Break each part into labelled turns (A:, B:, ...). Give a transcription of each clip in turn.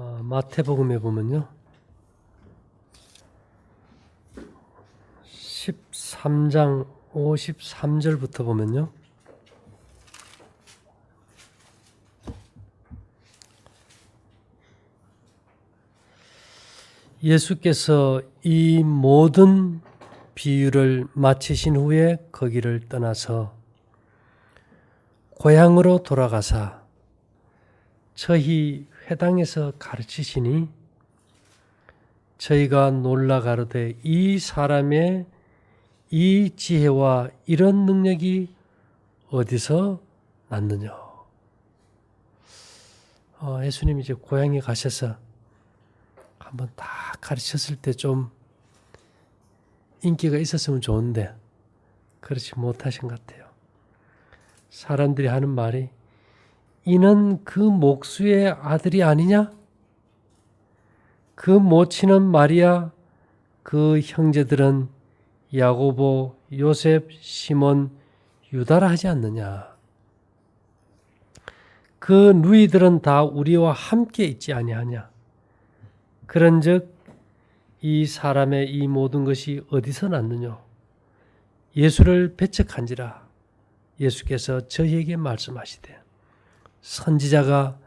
A: 어, 마태복음에 보면요. 13장 53절부터 보면요. 예수께서 이 모든 비유를 마치신 후에 거기를 떠나서 고향으로 돌아가사 저희 회당에서 가르치시니 저희가 놀라 가로되 이 사람의 이 지혜와 이런 능력이 어디서 났느냐? 어, 예수님이 이제 고향에 가셔서 한번 다 가르쳤을 때 좀 인기가 있었으면 좋은데 그렇지 못하신 것 같아요. 사람들이 하는 말이 이는 그 목수의 아들이 아니냐? 그 모친은 마리아, 그 형제들은 야고보, 요셉, 시몬, 유다라 하지 않느냐? 그 누이들은 다 우리와 함께 있지 아니하냐? 그런즉 이 사람의 이 모든 것이 어디서 났느냐? 예수를 배척한지라 예수께서 저희에게 말씀하시되 선지자가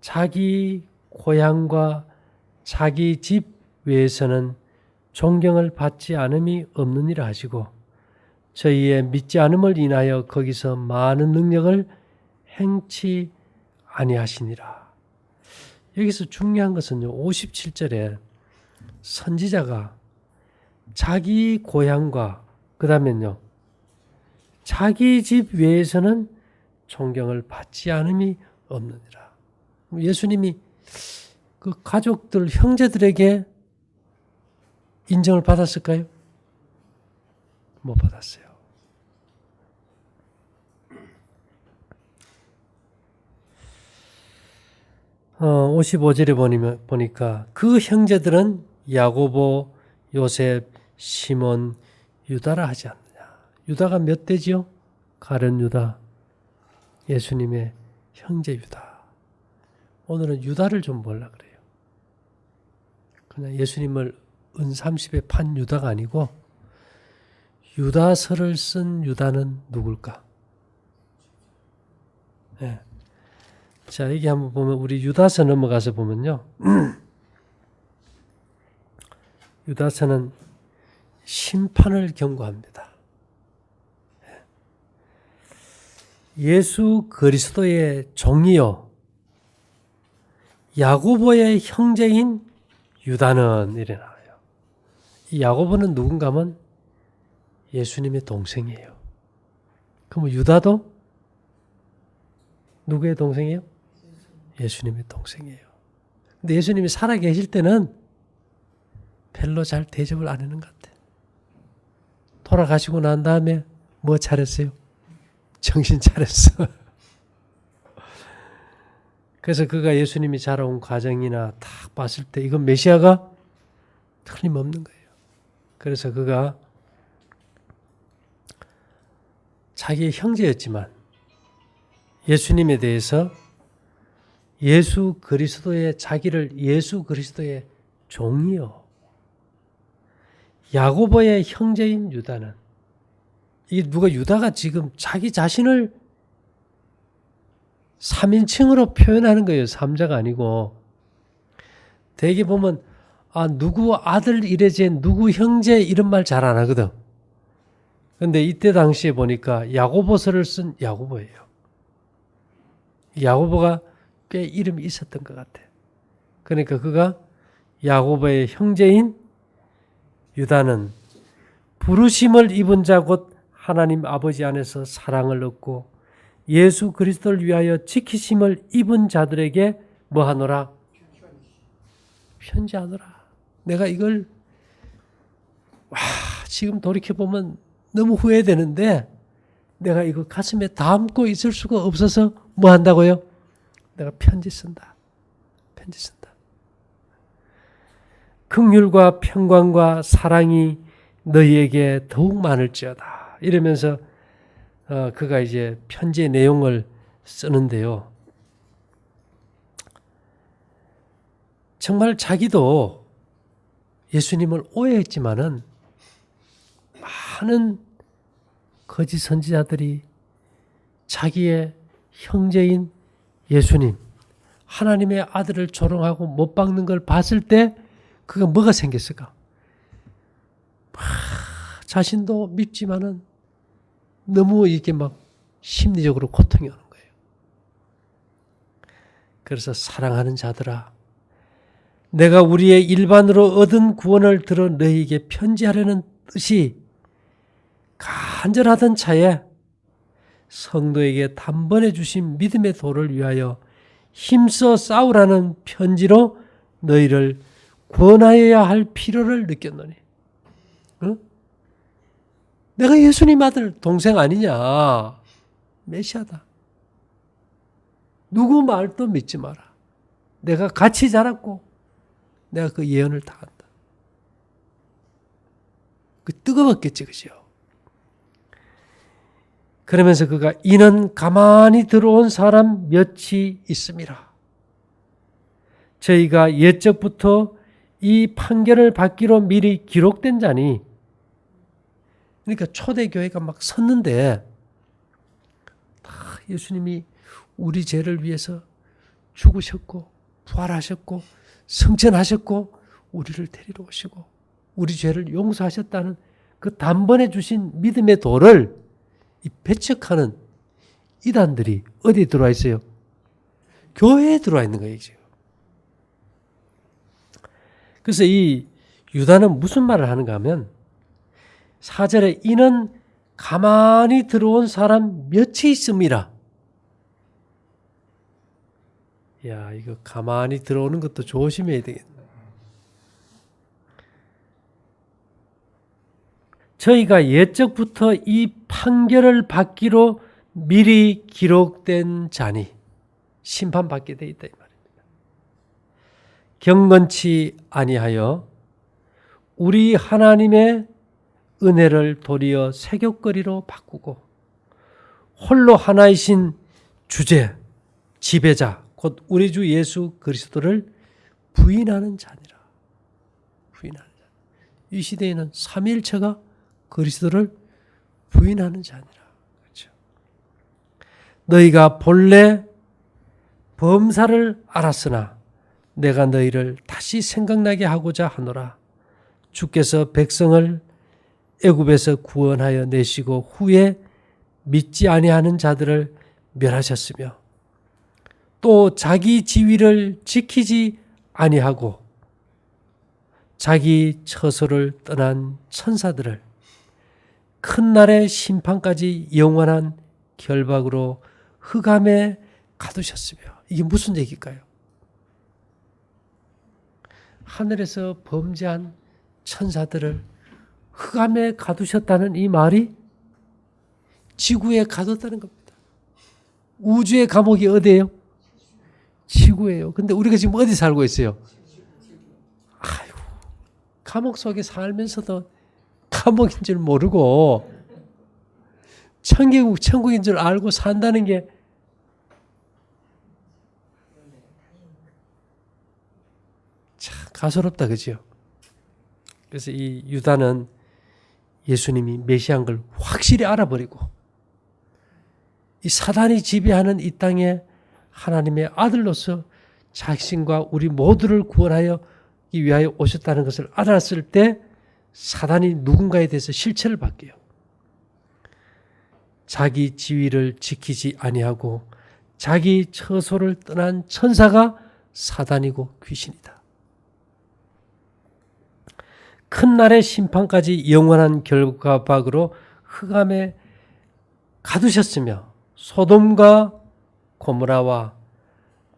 A: 자기 고향과 자기 집 외에서는 존경을 받지 않음이 없느니라 하시고 저희의 믿지 않음을 인하여 거기서 많은 능력을 행치 아니하시니라. 여기서 중요한 것은요. 57절에 선지자가 자기 고향과 그다음에요. 자기 집 외에서는 존경을 받지 않음이 없느니라. 예수님이 그 가족들 형제들에게 인정을 받았을까요? 못 받았어요. 어, 55절에 보니까, 보니까 그 형제들은 야고보, 요셉, 시몬, 유다라 하지 않느냐. 유다가 몇 대지요? 가련 유다, 예수님의 형제 유다. 오늘은 유다를 좀 보려 그래요. 그냥 예수님을 은 30에 판 유다가 아니고 유다서를 쓴 유다는 누굴까? 네. 자, 여기 한번 보면 우리 유다서 넘어가서 보면요. 유다서는 심판을 경고합니다. 예수 그리스도의 종이요 야고보의 형제인 유다는 이래 나와요. 이 야고보는 누군가 하면 예수님의 동생이에요. 그럼 유다도 누구의 동생이에요? 예수님의 동생이에요. 근데 예수님이 살아 계실 때는 별로 잘 대접을 안 하는 것 같아요. 돌아가시고 난 다음에 뭐 잘했어요? 정신 차렸어. 그래서 그가 예수님이 자라온 과정이나 딱 봤을 때 이건 메시아가 틀림없는 거예요. 그래서 그가 자기의 형제였지만 예수님에 대해서 예수 그리스도의 자기를 예수 그리스도의 종이요. 야고보의 형제인 유다는 이 누가 유다가 지금 자기 자신을 3인칭으로 표현하는 거예요. 삼자가 아니고. 대개 보면 아 누구 아들 이래제 누구 형제 이런 말 잘 안 하거든. 근데 이때 당시에 보니까 야고보서를 쓴 야고보예요. 야고보가 꽤 이름이 있었던 것 같아. 그러니까 그가 야고보의 형제인 유다는 부르심을 입은 자 곧 하나님 아버지 안에서 사랑을 얻고 예수 그리스도를 위하여 지키심을 입은 자들에게 뭐 하노라? 편지하노라. 내가 이걸 와 지금 돌이켜 보면 너무 후회되는데 내가 이거 가슴에 담고 있을 수가 없어서 뭐 한다고요? 내가 편지 쓴다. 편지 쓴다. 긍휼과 평강과 사랑이 너희에게 더욱 많을지어다. 이러면서 어, 그가 이제 편지의 내용을 쓰는데요. 정말 자기도 예수님을 오해했지만은 많은 거짓 선지자들이 자기의 형제인 예수님, 하나님의 아들을 조롱하고 못 박는 걸 봤을 때 그가 뭐가 생겼을까? 막 자신도 밉지만은 너무 이게 막 심리적으로 고통이 오는 거예요. 그래서 사랑하는 자들아, 내가 우리의 일반으로 얻은 구원을 들어 너희에게 편지하려는 뜻이 간절하던 차에 성도에게 단번에 주신 믿음의 도를 위하여 힘써 싸우라는 편지로 너희를 권하여야 할 필요를 느꼈노니. 어? 내가 예수님 아들 동생 아니냐? 메시아다. 누구 말도 믿지 마라. 내가 같이 자랐고 내가 그 예언을 다 한다. 그 뜨거웠겠지, 그죠? 그러면서 그가 이는 가만히 들어온 사람 몇이 있습니다. 저희가 옛적부터 이 판결을 받기로 미리 기록된 자니, 그러니까 초대교회가 막 섰는데, 다 예수님이 우리 죄를 위해서 죽으셨고, 부활하셨고, 성천하셨고, 우리를 데리러 오시고, 우리 죄를 용서하셨다는 그 단번에 주신 믿음의 도를 이 배척하는 이단들이 어디에 들어와 있어요? 교회에 들어와 있는 거예요, 지금. 그래서 이 유다는 무슨 말을 하는가 하면 사절에 이는 가만히 들어온 사람 몇이 있습니다. 야, 이거 가만히 들어오는 것도 조심해야 되겠네. 저희가 옛적부터 이 판결을 받기로 미리 기록된 자니 심판받게 돼 있다 이 말입니다. 경건치 아니하여 우리 하나님의 은혜를 도리어 세격거리로 바꾸고 홀로 하나이신 주제 지배자 곧 우리 주 예수 그리스도를 부인하는 자니라. 부인하는 자. 이 시대에는 삼일체가 그리스도를 부인하는 자니라. 그렇죠. 너희가 본래 범사를 알았으나 내가 너희를 다시 생각나게 하고자 하노라. 주께서 백성을 애굽에서 구원하여 내시고 후에 믿지 아니하는 자들을 멸하셨으며 또 자기 지위를 지키지 아니하고 자기 처소를 떠난 천사들을 큰 날의 심판까지 영원한 결박으로 흑암에 가두셨으며 이게 무슨 얘기일까요? 하늘에서 범죄한 천사들을 흑암에 가두셨다는 이 말이 지구에 가뒀다는 겁니다. 우주의 감옥이 어디예요? 지구예요. 근데 우리가 지금 어디 살고 있어요? 아이고, 감옥 속에 살면서도 감옥인 줄 모르고 천계국 천국인 줄 알고 산다는 게 참 가소롭다 그죠? 그래서 이 유다는 예수님이 메시아인 걸 확실히 알아버리고 이 사단이 지배하는 이 땅에 하나님의 아들로서 자신과 우리 모두를 구원하여 위하여 오셨다는 것을 알았을 때 사단이 누군가에 대해서 실체를 바뀌어요. 자기 지위를 지키지 아니하고 자기 처소를 떠난 천사가 사단이고 귀신이다. 큰 날의 심판까지 영원한 결과박으로 흑암에 가두셨으며 소돔과 고무라와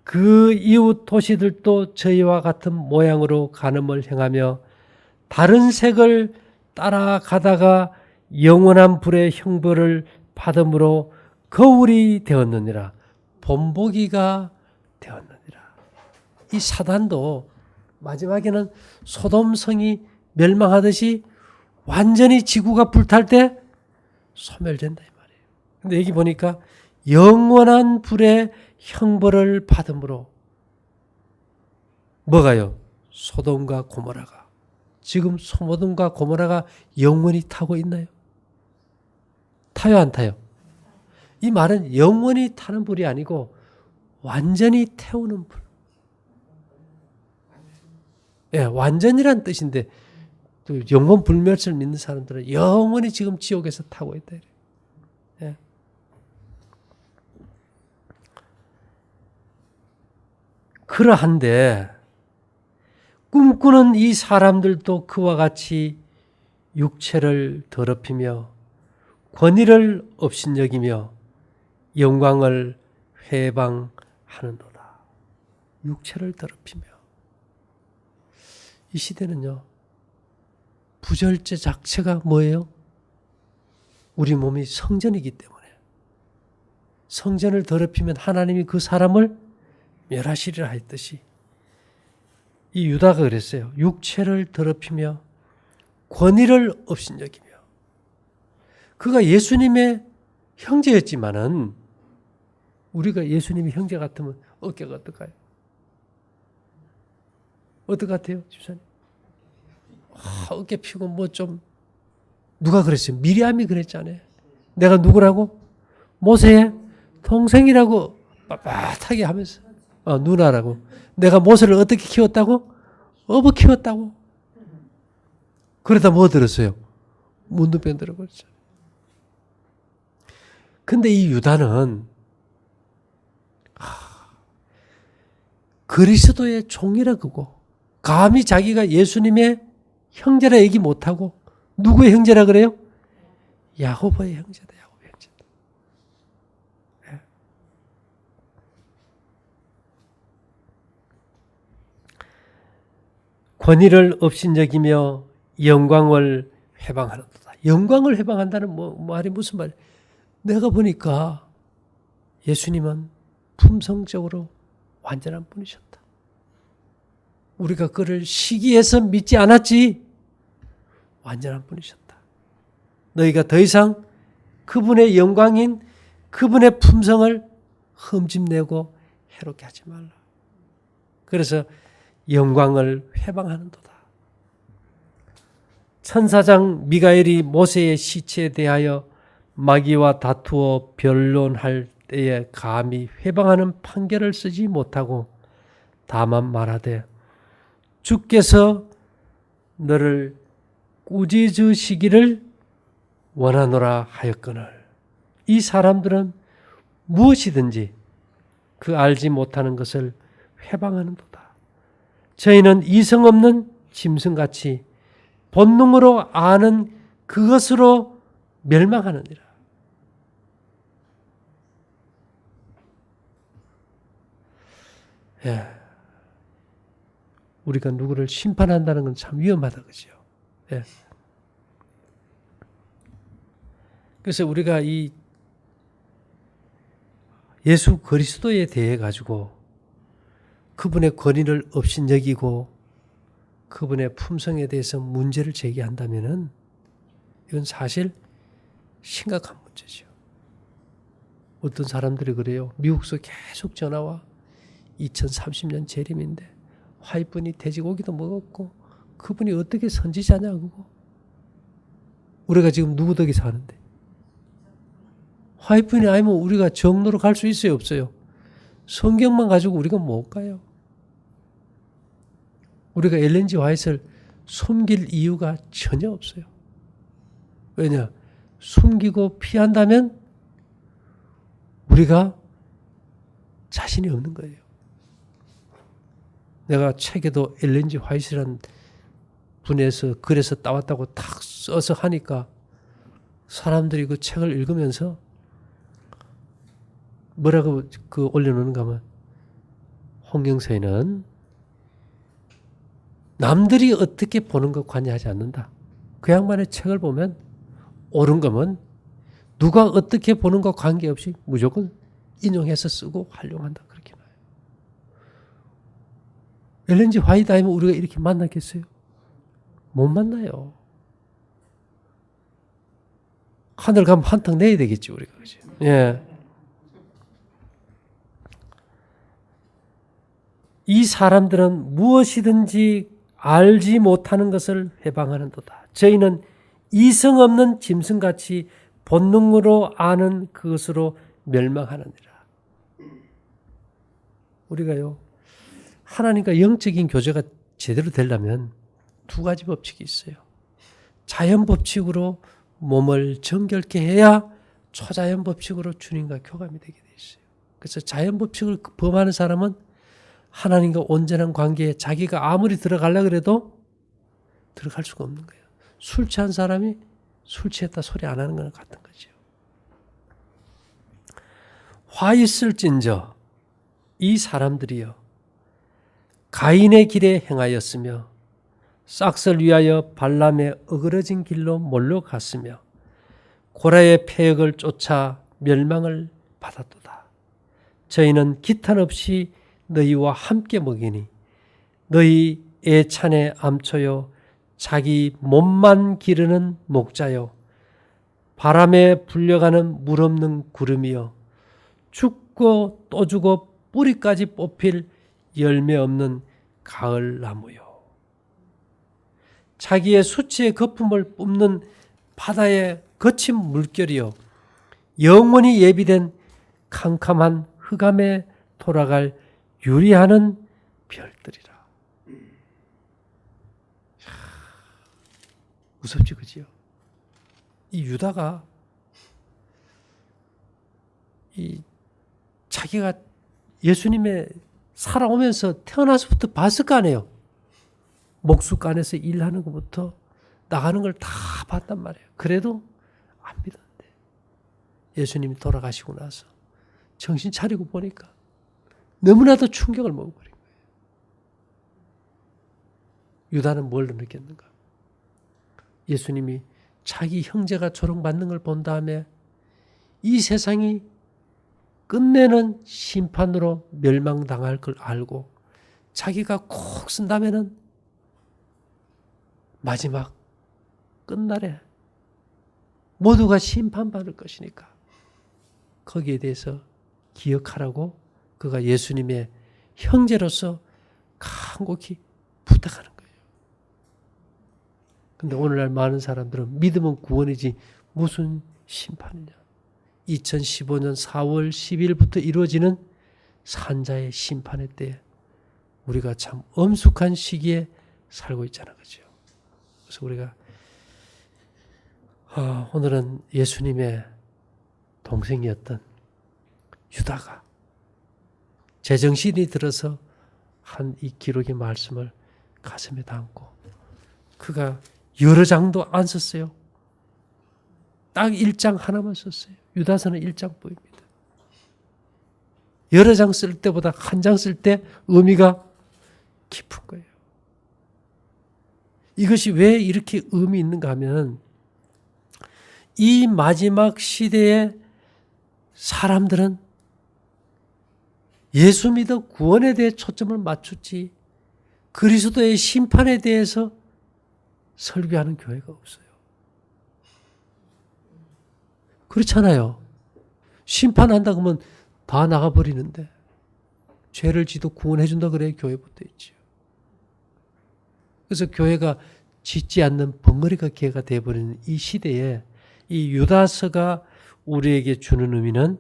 A: 그 이웃 도시들도 저희와 같은 모양으로 간음을 행하며 다른 색을 따라가다가 영원한 불의 형벌을 받음으로 거울이 되었느니라 본보기가 되었느니라. 이 사단도 마지막에는 소돔성이 멸망하듯이 완전히 지구가 불탈 때 소멸된다 이 말이에요. 근데 여기 보니까 영원한 불의 형벌을 받음으로 뭐가요? 소돔과 고모라가 지금 소돔과 고모라가 영원히 타고 있나요? 타요 안 타요? 이 말은 영원히 타는 불이 아니고 완전히 태우는 불. 예, 완전이란 뜻인데 또 영원 불멸을 믿는 사람들은 영원히 지금 지옥에서 타고 있다. 예. 그러한데 꿈꾸는 이 사람들도 그와 같이 육체를 더럽히며 권위를 업신여기며 영광을 회방하는도다. 육체를 더럽히며 이 시대는요 부절제 자체가 뭐예요? 우리 몸이 성전이기 때문에 성전을 더럽히면 하나님이 그 사람을 멸하시리라 했듯이 이 유다가 그랬어요. 육체를 더럽히며 권위를 업신여기며 그가 예수님의 형제였지만은 우리가 예수님의 형제 같으면 어깨가 어떨까요? 어떨 것 같아요, 집사님? 아, 어깨 피고 뭐 좀 누가 그랬어요? 미리암이 그랬잖아요. 내가 누구라고? 모세의 동생이라고 빳빳하게 하면서 어, 누나라고. 내가 모세를 어떻게 키웠다고? 어버 키웠다고. 그러다 뭐 들었어요? 문둥병 들어버렸죠. 근데 이 유다는 하, 그리스도의 종이라 그거 감히 자기가 예수님의 형제라 얘기 못하고 누구의 형제라 그래요? 야고보의 형제다. 야고보의 형제다. 예. 권위를 업신여기며 영광을 회방하는도다. 영광을 회방한다는 뭐 말이 무슨 말? 내가 보니까 예수님은 품성적으로 완전한 분이셨다. 우리가 그를 시기해서 믿지 않았지 완전한 분이셨다. 너희가 더 이상 그분의 영광인 그분의 품성을 흠집내고 해롭게 하지 말라. 그래서 영광을 회방하는도다. 천사장 미가엘이 모세의 시체에 대하여 마귀와 다투어 변론할 때에 감히 회방하는 판결을 쓰지 못하고 다만 말하되 주께서 너를 꾸짖으시기를 원하노라 하였거늘 이 사람들은 무엇이든지 그 알지 못하는 것을 회방하는도다. 저희는 이성 없는 짐승같이 본능으로 아는 그것으로 멸망하느니라. 예. 우리가 누구를 심판한다는 건 참 위험하다 그죠? 예. 그래서 우리가 이 예수 그리스도에 대해 가지고 그분의 권위를 업신여기고 그분의 품성에 대해서 문제를 제기한다면은 이건 사실 심각한 문제죠. 어떤 사람들이 그래요. 미국서 계속 전화와 2030년 재림인데 화이분이 돼지고기도 먹었고 그분이 어떻게 선지자냐고. 우리가 지금 누구 덕에 사는데. 화이분이 아니면 우리가 정로로 갈 수 있어요 없어요? 성경만 가지고 우리가 못 가요. 우리가 엘렌지 화이트를 숨길 이유가 전혀 없어요. 왜냐? 숨기고 피한다면 우리가 자신이 없는 거예요. 내가 책에도 엘렌지 화이트라는 분에서 글에서 따왔다고 탁 써서 하니까 사람들이 그 책을 읽으면서 뭐라고 그 올려놓는가 하면 홍경서에는 남들이 어떻게 보는 것 관여하지 않는다. 그 양반의 책을 보면 옳은 거면 누가 어떻게 보는 것 관계없이 무조건 인용해서 쓰고 활용한다. 그렇게 나요. 엘렌지 화이트 아니면 우리가 이렇게 만났겠어요? 못 만나요. 하늘 가면 한턱 내야 되겠지 우리가 그죠? 예. 이 사람들은 무엇이든지 알지 못하는 것을 회방하는도다. 저희는 이성 없는 짐승같이 본능으로 아는 그것으로 멸망하느니라. 우리가요 하나님과 영적인 교제가 제대로 되려면 두 가지 법칙이 있어요. 자연 법칙으로 몸을 정결케 해야 초자연 법칙으로 주님과 교감이 되게 돼 있어요. 그래서 자연 법칙을 범하는 사람은 하나님과 온전한 관계에 자기가 아무리 들어가려 그래도 들어갈 수가 없는 거예요. 술 취한 사람이 술 취했다 소리 안 하는 거랑 같은 거죠. 화 있을진저 이 사람들이요 가인의 길에 행하였으며 싹을 위하여 발람의 어그러진 길로 몰려갔으며 고라의 폐역을 쫓아 멸망을 받았도다. 저희는 기탄 없이 너희와 함께 먹이니 너희 애찬의 암초요 자기 몸만 기르는 목자요 바람에 불려가는 물 없는 구름이요 죽고 또 죽어 뿌리까지 뽑힐 열매 없는 가을 나무요 자기의 수치의 거품을 뿜는 바다의 거친 물결이요 영원히 예비된 캄캄한 흑암에 돌아갈 유리하는 별들이라. 야, 무섭지 그지요? 이 유다가 이 자기가 예수님의 살아오면서 태어나서부터 봤을 거 아니에요. 목수간에서 일하는 것부터 나가는 걸 다 봤단 말이에요. 그래도 안 믿었대. 예수님이 돌아가시고 나서 정신 차리고 보니까 너무나도 충격을 먹어버린 거예요. 유다는 뭘 느꼈는가? 예수님이 자기 형제가 조롱받는 걸 본 다음에 이 세상이 끝내는 심판으로 멸망당할 걸 알고 자기가 콕 쓴다면은 마지막 끝날에 모두가 심판받을 것이니까 거기에 대해서 기억하라고 그가 예수님의 형제로서 간곡히 부탁하는 거예요. 근데 오늘날 많은 사람들은 믿음은 구원이지 무슨 심판이냐. 2015년 4월 10일부터 이루어지는 산자의 심판의 때 우리가 참 엄숙한 시기에 살고 있잖아. 그죠? 그래서 우리가 아, 오늘은 예수님의 동생이었던 유다가 제정신이 들어서 한 이 기록의 말씀을 가슴에 담고 그가 여러 장도 안 썼어요. 딱 1장 하나만 썼어요. 유다서는 1장 보입니다. 여러 장 쓸 때보다 한 장 쓸 때 의미가 깊은 거예요. 이것이 왜 이렇게 의미 있는가 하면 이 마지막 시대의 사람들은 예수 믿어 구원에 대해 초점을 맞췄지 그리스도의 심판에 대해서 설교하는 교회가 없어요. 그렇잖아요. 심판한다 그러면 다 나가버리는데 죄를 지도 구원해 준다 그래 교회 붙어 있지요. 그래서 교회가 짓지 않는 벙어리가 기회가 되어버리는 이 시대에 이 유다서가 우리에게 주는 의미는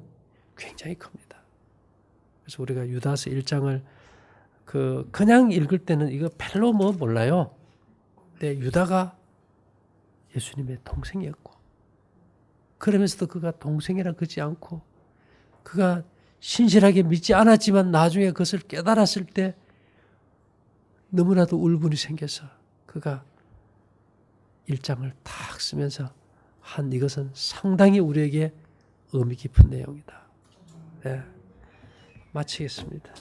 A: 굉장히 큽니다. 그래서 우리가 유다서 1장을 그 그냥 읽을 때는 이거 별로 뭐 몰라요. 근데 유다가 예수님의 동생이었고 그러면서도 그가 동생이라 그지 않고 그가 신실하게 믿지 않았지만 나중에 그것을 깨달았을 때 너무나도 울분이 생겨서 그가 일장을 탁 쓰면서 한 이것은 상당히 우리에게 의미 깊은 내용이다. 네, 마치겠습니다.